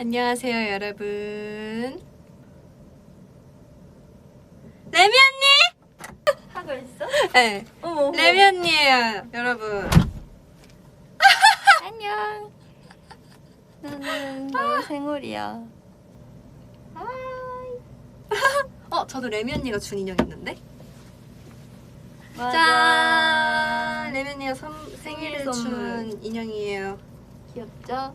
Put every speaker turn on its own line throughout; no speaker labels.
안녕하세요, 여러분. 레미 언니?
하고 있어?
네.
어머.
레미 언니예요, 여러분.
안녕. 나는 너의 생얼이야.
어, 저도 레미 언니가 준 인형 있는데? 짠! 레미 언니가 선, 생일에
생일 선물.
준 인형이에요.
귀엽죠?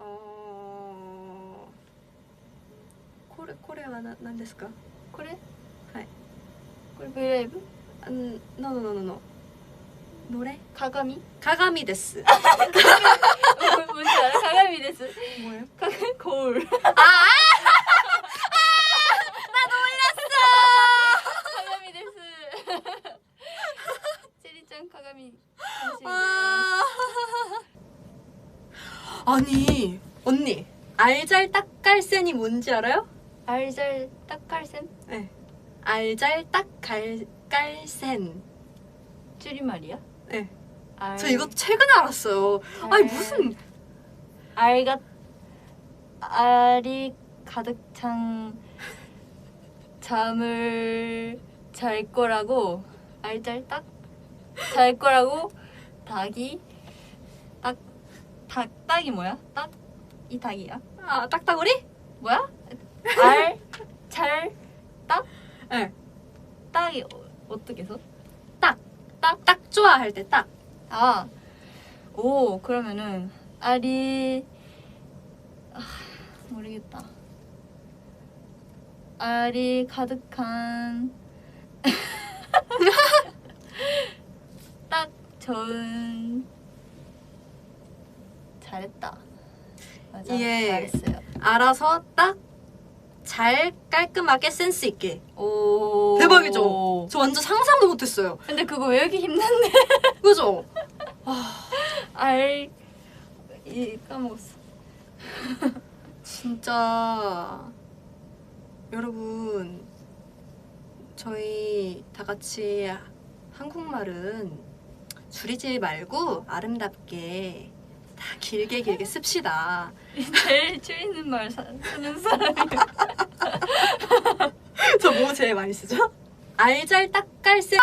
あこれこれはな何ですか？
これ？
はい。
これブレイブ？
うんのの
の
ののどれ？鏡？
鏡です。む鏡です。
鏡コ
ール。あ
あ
鏡です。チェリちゃん鏡。
아. 아니 언니 알잘 딱갈센이 뭔지 알아요?
알잘 딱갈센
네. 알잘 딱갈센.
줄임말이야?
네.
알...
저 이거 최근에 알았어요. 아니 무슨
알가 알이 가득 찬 잠을 잘 거라고 알잘딱 잘 거라고 닭이 딱닭 딱이 뭐야? 딱 이 닭이야?
아 딱따구리?
뭐야? 알잘
네.
딱이 어, 어떻게 써?
딱 좋아 할 때 딱.
아, 오, 그러면은, 알이, 아, 모르겠다. 알이 가득한, 딱 좋은, 잘했다. 맞아,
이게
잘했어요.
알아서 딱 잘 깔끔하게 센스 있게.
오.
대박이죠? 저 완전 상상도 못했어요.
근데 그거 외우기 힘든데.
그죠?
알, 이, 까먹었어.
진짜 여러분 저희 다 같이 한국말은 줄이지 말고 아름답게 다 길게 길게 씁시다.
제일 줄이는 말 사- 쓰는 사람이
저뭐 제일 많이 쓰죠? 알잘딱깔센